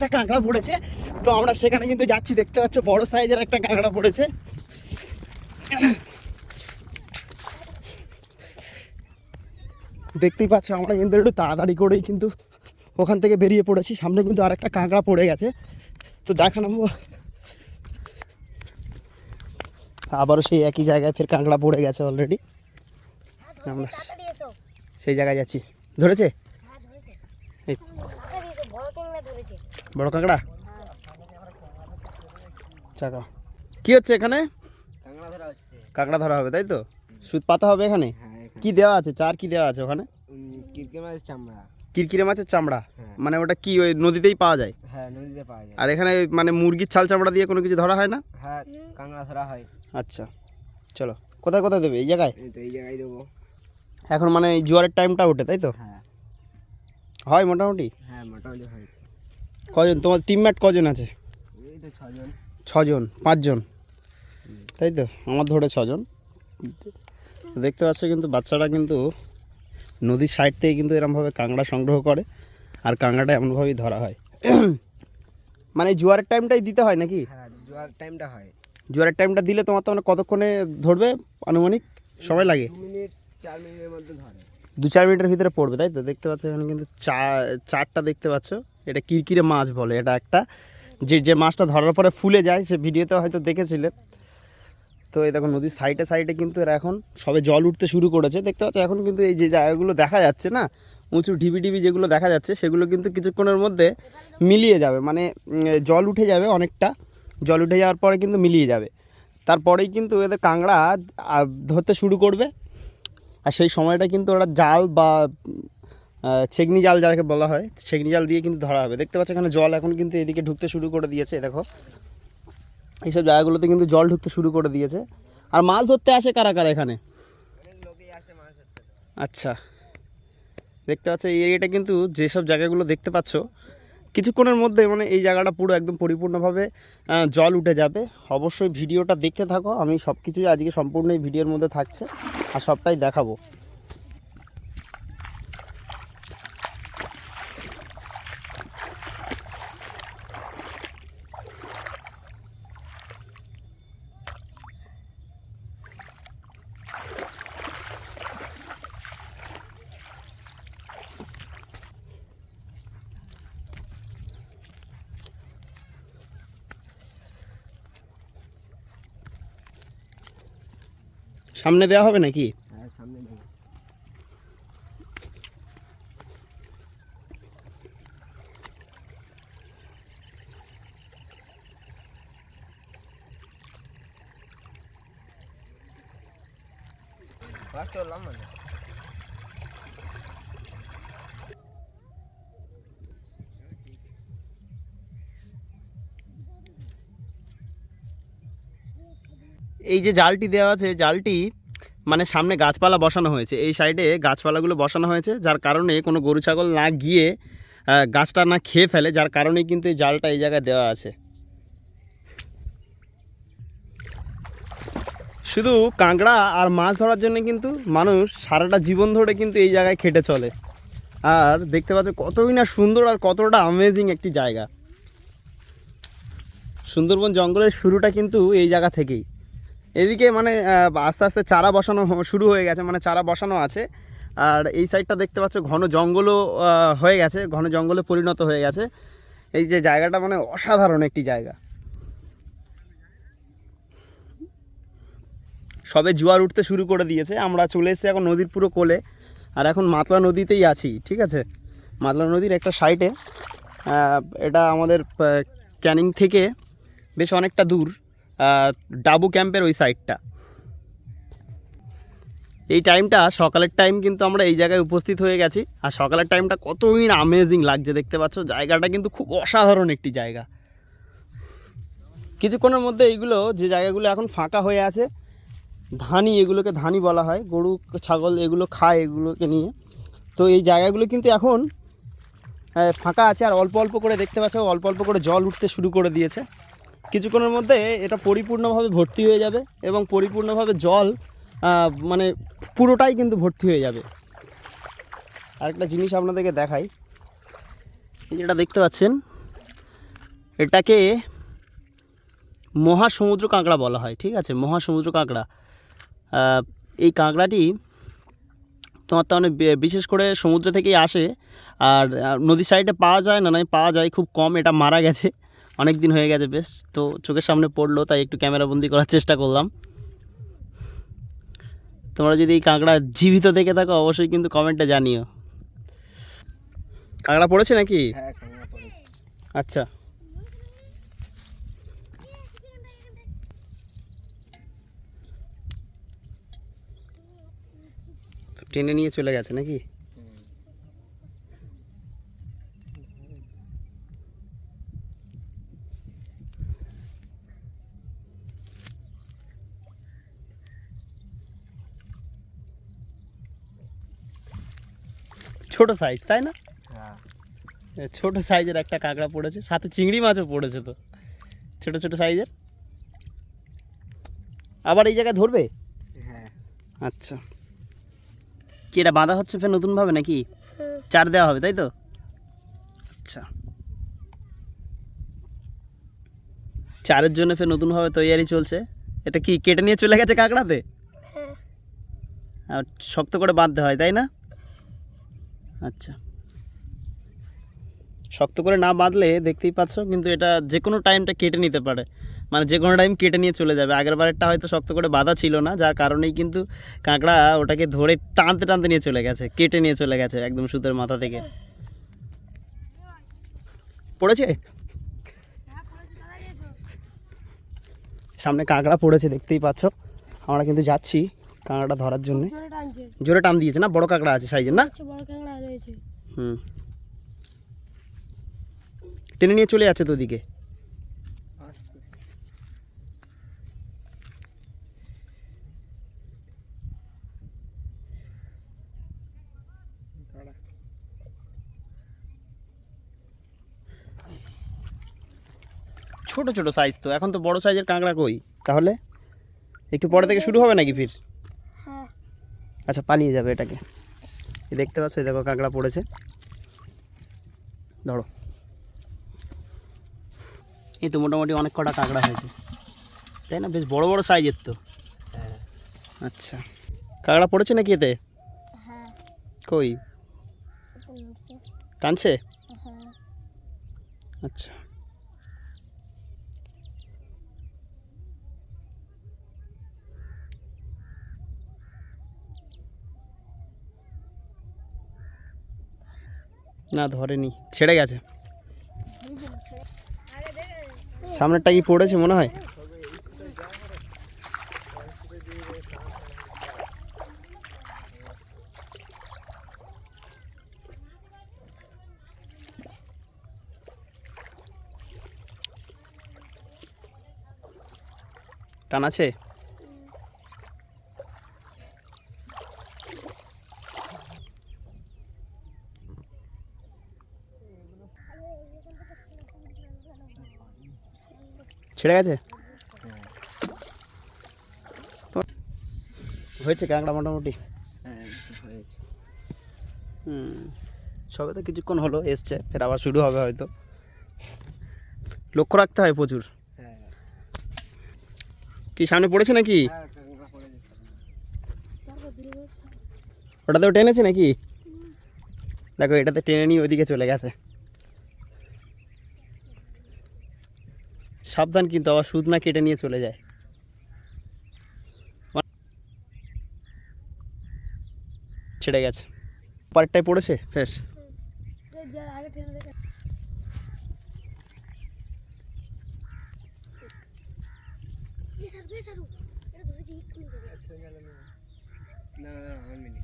একটা কাঁকড়া পড়েছে। তো আমরা সেখানে কিন্তু যাচ্ছি দেখতে পাচ্ছ বড় সাইজের একটা কাঁকড়া পড়েছে। দেখতেই পাচ্ছ আমরা কিন্তু একটু তাড়াতাড়ি করেই কিন্তু ওখান থেকে বেরিয়ে পড়েছি। সামনে কিন্তু আর একটা কাঁকড়া পড়ে গেছে। তো দেখানো আবারও সেই একই জায়গায় ফের কাঁকড়া পড়ে গেছে অলরেডি আমরা সেই জায়গায় যাচ্ছি। ধরেছে? হ্যাঁ ধরেছে। এই বড় কাঁকড়া? চাকা। কি হচ্ছে এখানে? কাঁকড়া ধরা হবে তাই তো? সুদ পাতা হবে এখানে? কি দেওয়া আছে? চার কি দেওয়া আছে ওখানে? কিরকে মাছের চামড়া কিরকিরে মাছের চামড়া। হ্যাঁ। মানে ওটা কি ওই নদীতেই পাওয়া যায়? হ্যাঁ নদীতে পাওয়া যায়। আর এখানে মানে মুরগির ছাল চামড়া দিয়ে কোনো কিছু ধরা হয় না? হ্যাঁ কাঁকড়া ধরা হয়। আচ্ছা চলো। কোথায় কোথায় দেবে? এই জায়গায়? এই জায়গায় দেবো। এখন মানে জোয়ারের টাইমটা ওঠে তাই তো? হ্যাঁ। হয় মোটামুটি? হ্যাঁ মোটামুটি হয়। কজন? তোমার টিমমেট কজন আছে? ছজন। ছজন পাঁচজন। তাই তো? আমার ধরে ছজন। দেখতে পাচ্ছ কিন্তু বাচ্চারা কিন্তু নদীর সাইড থেকে কিন্তু এরমভাবে কাঁকড়া সংগ্রহ করে আর কাঁকড়াটা এমনভাবেই ধরা হয়। মানে জোয়ারের টাইমটাই দিতে হয় নাকি? হ্যাঁ জোয়ার টাইমটা হয়। জোয়ারের টাইমটা দিলে তোমার তো মানে কতক্ষণে ধরবে? আনুমানিক সময় লাগে? দু চার মিনিটের ভিতরে পড়বে তাই তো? দেখতে পাচ্ছ এখানে কিন্তু চা চারটা দেখতে পাচ্ছ। এটা কিরকিরে মাছ বলে, এটা একটা যে যে মাছটা ধরার পরে ফুলে যায়, সে ভিডিওতে হয়তো দেখেছিলেন তো এই দেখো নদীর সাইডে সাইডে কিন্তু এরা এখন সবে জল উঠতে শুরু করেছে, দেখতে পাচ্ছ? এখন কিন্তু এই যে জায়গাগুলো দেখা যাচ্ছে না, উঁচু ঢিবি ঢিবি যেগুলো দেখা যাচ্ছে, সেগুলো কিন্তু কিছুক্ষণের মধ্যে মিলিয়ে যাবে। মানে জল উঠে যাবে অনেকটা, জল উঠে যাওয়ার পরে কিন্তু মিলিয়ে যাবে। তারপরেই কিন্তু এদের কাঁকড়া ধরতে শুরু করবে। আর সেই সময়টা কিন্তু ওরা জাল বা ছেগনি জাল যাকে বলা হয় ছেগনি জাল দিয়ে কিন্তু ধরা হবে। দেখতে পাচ্ছ এখানে জল এখন কিন্তু এদিকে ঢুকতে শুরু করে দিয়েছে দেখো। এইসব জায়গাগুলোতে কিন্তু জল ঢুকতে শুরু করে দিয়েছে। আর মাছ ধরতে আসে কারা কারা এখানে? আচ্ছা। দেখতে পাচ্ছ, এই এরিয়াটা কিন্তু যেসব জায়গাগুলো দেখতে পাচ্ছ, কিছুক্ষণের মধ্যে মানে এই জায়গাটা পুরো একদম পরিপূর্ণভাবে জল উঠে যাবে। অবশ্যই ভিডিওটা দেখতে থাকো, আমি সব কিছুই আজকে সম্পূর্ণ এই ভিডিওর মধ্যে থাকছে, আর সবটাই দেখাবো। সামনে দেওয়া হবে নাকি? এই যে জালটি দেওয়া আছে জালটি মানে সামনে গাছপালা বসানো হয়েছে। এই সাইডে গাছপালাগুলো বসানো হয়েছে, যার কারণে কোনো গরু, ছাগল না গিয়ে গাছটা না খেয়ে ফেলে, যার কারণেই কিন্তু এই জালটা এই জায়গায় দেওয়া আছে। শুধু কাঁকড়া আর মাছ ধরার জন্য কিন্তু মানুষ সারাটা জীবন ধরে কিন্তু এই জায়গায় খেটে চলে। আর দেখতে পাচ্ছ কতই না সুন্দর আর কতটা আমেজিং একটি জায়গা। সুন্দরবন জঙ্গলের শুরুটা কিন্তু এই জায়গা থেকেই। এদিকে মানে আস্তে আস্তে চারা বসানো শুরু হয়ে গেছে মানে চারা বসানো আছে। আর এই সাইডটা দেখতে পাচ্ছ, ঘন জঙ্গলও হয়ে গেছে, ঘন জঙ্গলে পরিণত হয়ে গেছে। এই যে জায়গাটা মানে অসাধারণ একটি জায়গা। সবে জোয়ার উঠতে শুরু করে দিয়েছে, আমরা চলে এসেছি এখন নদীর পুরো কোলে। আর এখন মাতলা নদীতেই আছি, ঠিক আছে? মাতলা নদীর একটা সাইডে এটা আমাদের ক্যানিং থেকে বেশ অনেকটা দূর। ডাবু ক্যাম্পের ওই সাইডটা। এই টাইমটা সকালের টাইম কিন্তু আমরা এই জায়গায় উপস্থিত হয়ে গেছি। আর সকালের টাইমটা কতই না আমেজিং লাগছে দেখতে পাচ্ছ। জায়গাটা কিন্তু খুব অসাধারণ একটি জায়গা। কিছুক্ষণের মধ্যে এইগুলো, যে জায়গাগুলো এখন ফাঁকা হয়ে আছে, ধানি এগুলোকে ধানি বলা হয়, গরু, ছাগল এগুলো খায় এগুলোকে নিয়ে। তো এই জায়গাগুলো কিন্তু এখন ফাঁকা আছে আর অল্প অল্প করে দেখতে পাচ্ছ, অল্প অল্প করে জল উঠতে শুরু করে দিয়েছে। কিছুক্ষণের মধ্যে এটা পরিপূর্ণভাবে ভর্তি হয়ে যাবে এবং পরিপূর্ণভাবে জল মানে পুরোটাই কিন্তু ভর্তি হয়ে যাবে। আরেকটা জিনিস আপনাদেরকে দেখাই। যেটা দেখতে পাচ্ছেন, এটাকে মহাসমুদ্র কাঁকড়া বলা হয়, ঠিক আছে? মহাসমুদ্র কাঁকড়া। এই কাঁকড়াটি তোমার তো অনেক বিশেষ করে সমুদ্র থেকেই আসে, আর নদীর সাইডে পাওয়া যায় না নয় পাওয়া যায় খুব কম, এটা মারা গেছে। অনেক দিন হয়ে গেছে বেশ তো চোখের সামনে পড়ল তাই একটু ক্যামেরাবন্দি করার চেষ্টা করলাম। তোমরা যদি এই কাঁকড়া জীবিত দেখে থাকো অবশ্যই কিন্তু কমেন্টে জানিও। কাঁকড়া পড়েছে নাকি? হ্যাঁ আচ্ছা। টেনে নিয়ে চলে গেছে নাকি? ছোট সাইজ তাই না? হ্যাঁ। ছোট সাইজের একটা কাঁকড়া পড়েছে সাথে চিংড়ি মাছও পড়েছে তো। ছোট ছোট সাইজের আবার এই জায়গায় ধরবে? হ্যাঁ। আচ্ছা। কি এটা বাঁধা হচ্ছে ফের নতুনভাবে নাকি? চার দেওয়া হবে তাই তো? আচ্ছা। চারের জন্য ফের নতুনভাবে তৈয়ারি চলছে। এটা কি কেটে নিয়ে চলে গেছে কাঁকড়াতে? হ্যাঁ। আর শক্ত করে বাঁধতে হয় তাই না? আচ্ছা। শক্ত করে না বাঁধলে দেখতেই পাচ্ছ, কিন্তু এটা যে কোনো টাইমটা কেটে নিতে পারে। মানে যে কোনো টাইম কেটে নিয়ে চলে যাবে। আগের বারেরটা হয়তো শক্ত করে বাঁধা ছিল না, যার কারণেই কিন্তু কাঁকড়া ওটাকে ধরে টানতে টানতে নিয়ে চলে গেছে, কেটে নিয়ে চলে গেছে একদম সুতোর মাথা থেকে। পড়েছে? সামনে কাঁকড়া পড়েছে, দেখতেই পাচ্ছ। আমরা কিন্তু যাচ্ছি। কাঁকড়াটা ধরার জন্য। জোরে টান দিয়েছে না? বড় কাঁকড়া আছে সাইজের না? রয়েছে। হুম। টেনে নিয়ে চলে যাচ্ছে তো ওদিকে? ছোট ছোট সাইজ তো। এখন তো বড় সাইজের কাঁকড়া কই? তাহলে? একটু পরে থেকে শুরু হবে নাকি ফির? আচ্ছা পালিয়ে যাবে এটাকে। দেখতে পাচ্ছ দেখো কাঁকড়া পড়েছে। ধরো। এই তো মোটামুটি অনেক কটা কাঁকড়া হয়েছে। তাই না? বেশ বড় বড় সাইজের তো। হ্যাঁ। আচ্ছা। কাঁকড়া পড়েছে নাকি এতে? হ্যাঁ। কই? টানছে? হ্যাঁ। আচ্ছা। না ধরেনি। ছেড়ে গেছে। সামনেরটা কি পড়েছে মনে হয়? টান আছে? ছেড়ে গেছে? হয়েছে কাঁকড়া মোটামুটি? হ্যাঁ হুম সবে তো কিছুক্ষণ হলো এসছে ফের আবার শুরু হবে হয়তো। লক্ষ্য রাখতে হয় প্রচুর। হ্যাঁ। কি সামনে পড়েছে নাকি? হ্যাঁ ওটাতেও টেনেছে নাকি? দেখো এটাতে টেনে নিয়ে ওইদিকে চলে গেছে। সাবধান কিন্তু আবার সুদ না কেটে নিয়ে চলে যায়। ছেড়ে গেছে। পার্টটাই পড়েছে? ফেস যা আগে টেনে দেখে না না না আমার মিনি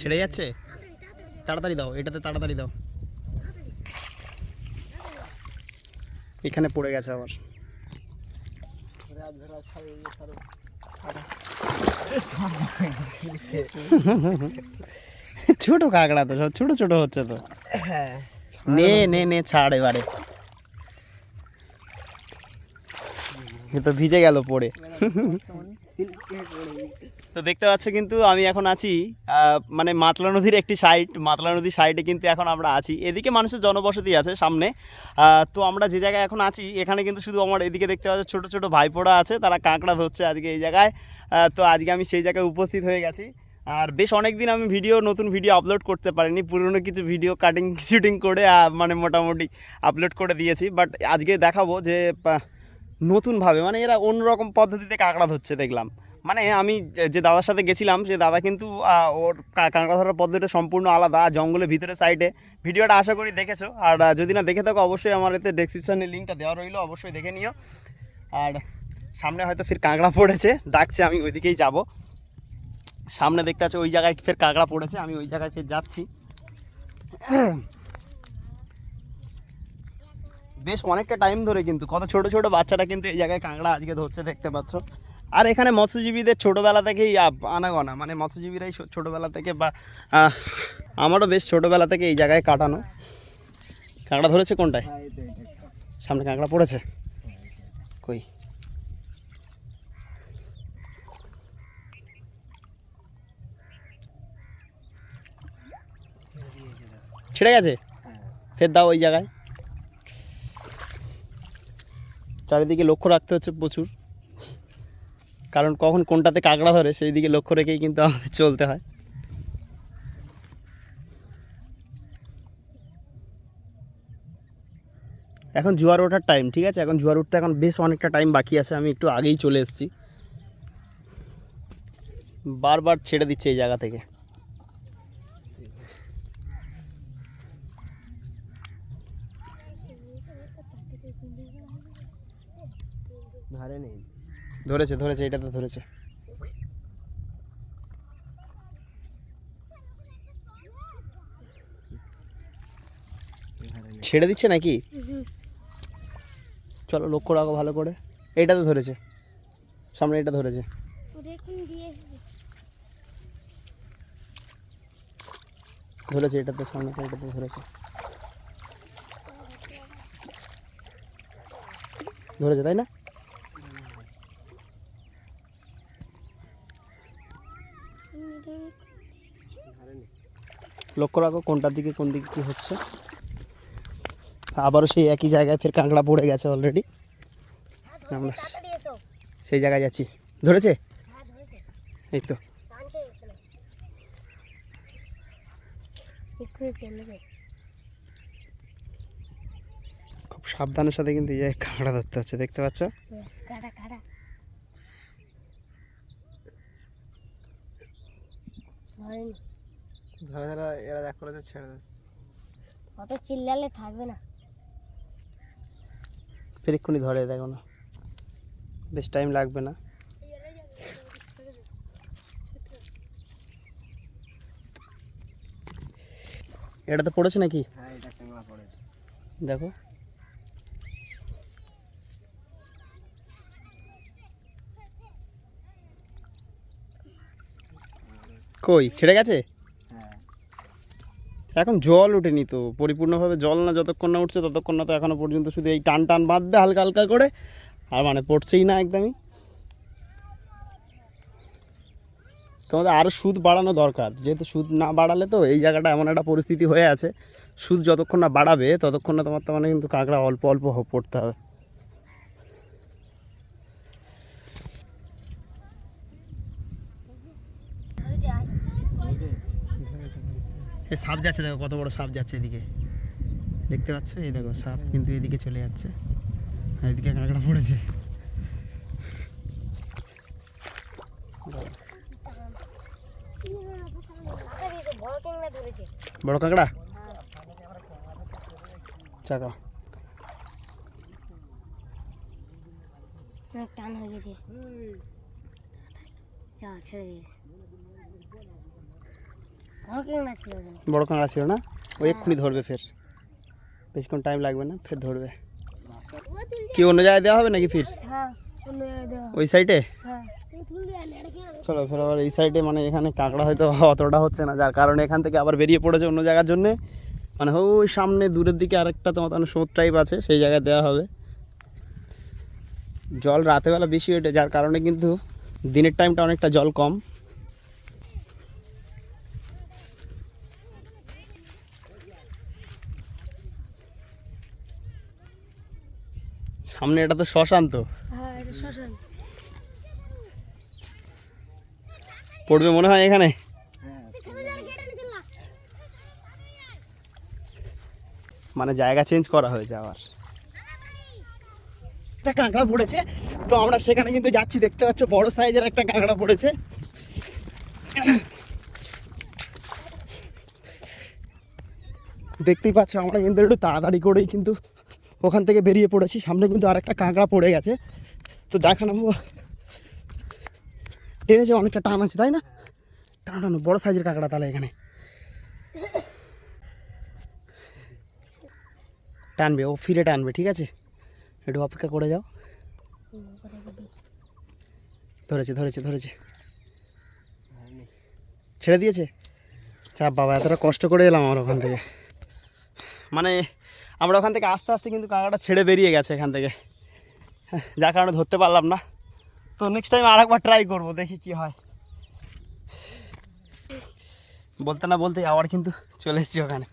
ছেড়ে যাচ্ছে? তাড়াতাড়ি দাও এটাতে তাড়াতাড়ি দাও। এখানে পড়ে গেছে আবার। ছোট কাঁকড়া তো সব ছোট ছোট হচ্ছে তো। হ্যাঁ। নে নে নে ছাড় এবারে। এ তো ভিজে গেল পড়ে। তো দেখতে পাচ্ছ কিন্তু আমি এখন আছি মানে মাতলা নদীর একটি সাইড মাতলা নদীর সাইডে কিন্তু এখন আমরা আছি। এদিকে মানুষের জনবসতি আছে সামনে তো আমরা যে জায়গায় এখন আছি, এখানে কিন্তু শুধু আমার এদিকে দেখতে পাচ্ছ ছোটো ছোটো ভাইপোড়া আছে, তারা কাঁকড়া ধরছে আজকে এই জায়গায়। তো আজকে আমি সেই জায়গায় উপস্থিত হয়ে গেছি। আর বেশ অনেক দিন আমি ভিডিও, নতুন ভিডিও আপলোড করতে পারিনি, পুরনো কিছু ভিডিও কাটিং শুটিং করে মানে মোটামুটি আপলোড করে দিয়েছি। বাট আজকে দেখাবো যে নতুনভাবে মানে এরা অন্যরকম পদ্ধতিতে কাঁকড়া ধরছে, দেখলাম। মানে আমি যে- দাদার সাথে গেছিলাম, সে দাদা কিন্তু ওর কাঁকড়া ধরার পদ্ধতিটা সম্পূর্ণ আলাদা জঙ্গলের ভিতরে সাইডে ভিডিওটা আশা করি দেখেছ, আর যদি না দেখে থাকো, অবশ্যই আমার এতে ডেসক্রিপশানে লিঙ্কটা দেওয়া রইল, অবশ্যই দেখে নিও। আর, সামনে হয়তো ফির কাঁকড়া পড়েছে, ডাকছে, আমি ওইদিকেই যাব। সামনে দেখতে আছে ওই জায়গায় ফের কাঁকড়া পড়েছে, আমি ওই জায়গায় ফের যাচ্ছি। বেশ অনেকটা টাইম ধরে কিন্তু কত ছোট ছোট বাচ্চারা কিন্তু এই জায়গায় কাঁকড়া আজকে ধরছে দেখতে পাচ্ছ। আর এখানে মৎস্যজীবীদের ছোটোবেলা থেকেই আপ- আনাগোনা। মানে মৎস্যজীবীরাই ছোটোবেলা থেকে বা আমারও বেশ ছোটোবেলা থেকে এই জায়গায় কাটানো। কাঁকড়া ধরেছে কোনটায়? সামনে কাঁকড়া পড়েছে? কই? ছেড়ে গেছে? ফের দাও ওই জায়গায়। চারিদিকে লক্ষ্য রাখতে হচ্ছে প্রচুর। কারণ কখন কোনটাতে কাঁকড়া ধরে সেই দিকে লক্ষ্য রেখেই কিন্তু আমাদের চলতে হয়। এখন জোয়ার ওঠার টাইম ঠিক আছে? এখন জোয়ার উঠতে এখন বেশ অনেকটা টাইম বাকি আছে, আমি একটু আগেই চলে এসেছি। বারবার ছেড়ে দিচ্ছে এই জায়গা থেকে। নেই ধরেছে ধরেছে এটাতে ধরেছে। ছেড়ে দিচ্ছে নাকি? চলো লক্ষ্য রাখো ভালো করে। এইটাতে ধরেছে। সামনে এটা ধরেছে। ধরেছে এটাতে সামনে এটাতে ধরেছে। ধরেছে তাই না? লক্ষ্য রাখো কোনটার দিকে কোন দিকে কী হচ্ছে। আবারও সেই একই জায়গায় ফের কাঁকড়া পড়ে গেছে অলরেডি আমরা সেই জায়গায় যাচ্ছি। ধরেছে? এই তো। খুব সাবধানের সাথে কিন্তু এই কাঁকড়া ধরতে হচ্ছে, দেখতে পাচ্ছ? ধরেনি। ধরে ধরে এরা করেছে ছেড়ে দিচ্ছে অত চিল্লালে থাকবে না। ফের এক্ষুনি ধরে দেখো না। বেশ টাইম লাগবে না। এটা তো পড়েছে নাকি? হ্যাঁ এটা ক্যামেরা পড়েছে। দেখো। কই ছেড়ে গেছে? এখন জল ওঠেনি তো, পরিপূর্ণভাবে জল না যতক্ষণ না উঠছে ততক্ষণ না তো এখনও পর্যন্ত শুধু এই টান টান বাঁধবে হালকা হালকা করে, আর মানে পড়ছেই না একদমই। তোমাদের আরও সুদ বাড়ানো দরকার, যেহেতু সুদ না বাড়ালে তো এই জায়গাটা এমন একটা পরিস্থিতি হয়ে আছে, সুদ যতক্ষণ না বাড়াবে ততক্ষণ না তোমার তো মানে কিন্তু কাঁকড়া অল্প অল্প পড়তে হবে। এই সাপ যাচ্ছে দেখো কত বড় সাপ যাচ্ছে এদিকে। দেখতে পাচ্ছ? এই দেখো সাপ কিন্তু এদিকে চলে যাচ্ছে। আর এদিকে কাঁকড়া পড়েছে। বড় বড় কাঁকড়া? চাকা। টান হয়ে গেছে। যা ছেড়ে দিয়েছে বড় কাঁকড়া ছিল না? ওই এক্ষুনি ধরবে ফের। বেশিক্ষণ টাইম লাগবে না ফের ধরবে। কি অন্য জায়গায় দেওয়া হবে নাকি ফির? হ্যাঁ ওই সাইডে হ্যাঁ। চলো ফের আবার এই সাইডে মানে এখানে কাঁকড়া হয়তো অতটা হচ্ছে না যার কারণে এখান থেকে আবার বেরিয়ে পড়েছে অন্য জায়গার জন্যে। মানে ওই সামনে দূরের দিকে আরেকটা তোমার সোদ টাইপ আছে সেই জায়গায় দেওয়া হবে। জল রাতেবেলা বেশি ওঠে যার কারণে কিন্তু দিনের টাইমটা অনেকটা জল কম। সামনে এটা তো শ্মশান তো। হ্যাঁ পড়বে মনে হয় এখানে? মানে জায়গা চেঞ্জ করা হয়েছে আবার। একটা কাঁকড়া পড়েছে তো আমরা সেখানে কিন্তু যাচ্ছি দেখতে পাচ্ছ বড় সাইজের একটা কাঁকড়া পড়েছে। দেখতেই পাচ্ছ আমরা কিন্তু একটু তাড়াতাড়ি করেই কিন্তু ওখান থেকে বেরিয়ে পড়েছি। সামনে কিন্তু আরেকটা কাঁকড়া পড়ে গেছে। তো দেখা নেব দেখানো টেনেছে অনেকটা টান আছে, তাই না? টানানো বড় সাইজের কাঁকড়া তাহলে এখানে। টানবে, ও ফিরে টানবে, ঠিক আছে? একটু অপেক্ষা করে যাও। ধরেছে ধরেছে ধরেছে। ছেড়ে দিয়েছে? চাপ বাবা, এতটা কষ্ট করে এলাম আমার ওখান থেকে। মানে আমরা ওখান থেকে আস্তে আস্তে কিন্তু কাঁকড়াটা ছেড়ে বেরিয়ে গেছে এখান থেকে। যার কারণে ধরতে পারলাম না। তো নেক্সট টাইম আরেকবার ট্রাই করব, দেখি কি হয়। বলতে না বলতেই আবার কিন্তু চলে এসেছি ওখানে।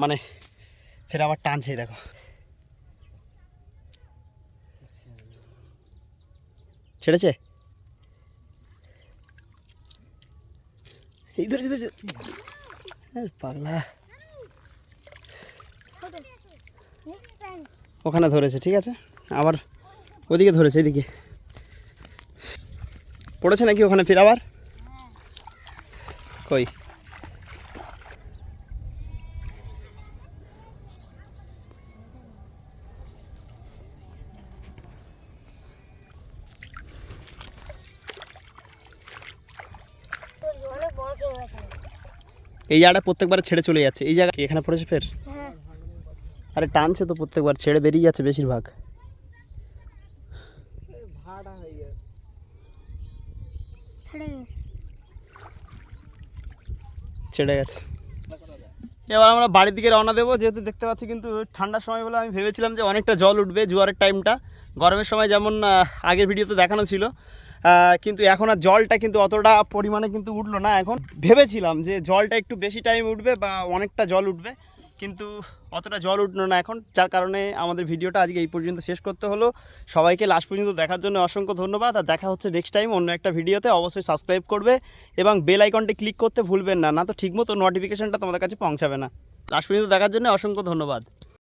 মানে ফের আবার টানছে দেখো। ছেড়েছে? এই ধরেছে পাগলা। ওখানে ধরেছে, ঠিক আছে? আবার ওদিকে ধরেছে এদিকে পড়েছে নাকি ওখানে ফির আবার কই? এই জায়গাটা প্রত্যেকবার ছেড়ে চলে যাচ্ছে। এই জায়গা এখানে পড়েছে ফের? আরে টানছে তো প্রত্যেকবার ছেড়ে বেরিয়ে যাচ্ছে বেশিরভাগ। ছেড়ে গেছে। এবার আমরা বাড়ির দিকে রওনা দেবো যেহেতু দেখতে পাচ্ছি কিন্তু ঠান্ডার সময় বলে আমি ভেবেছিলাম যে অনেকটা জল উঠবে জোয়ারের টাইমটা। গরমের সময় যেমন আগের ভিডিওতে দেখানো ছিল কিন্তু এখন আর জলটা কিন্তু অতটা পরিমাণে কিন্তু উঠল না এখন। ভেবেছিলাম যে জলটা একটু বেশি টাইম উঠবে বা অনেকটা জল উঠবে কিন্তু অতটা জল উঠল না এখন, যার কারণে আমাদের ভিডিওটা আজকে এই পর্যন্ত শেষ করতে হলো। সবাইকে লাস্ট পর্যন্ত দেখার জন্য অসংখ্য ধন্যবাদ, আর দেখা হচ্ছে নেক্সট টাইম অন্য একটা ভিডিওতে। অবশ্যই সাবস্ক্রাইব করবে এবং বেল আইকনটি ক্লিক করতে ভুলবেন না না তো ঠিকমতো নোটিফিকেশানটা তোমাদের কাছে পৌঁছাবে না। লাস্ট পর্যন্ত দেখার জন্য অসংখ্য ধন্যবাদ।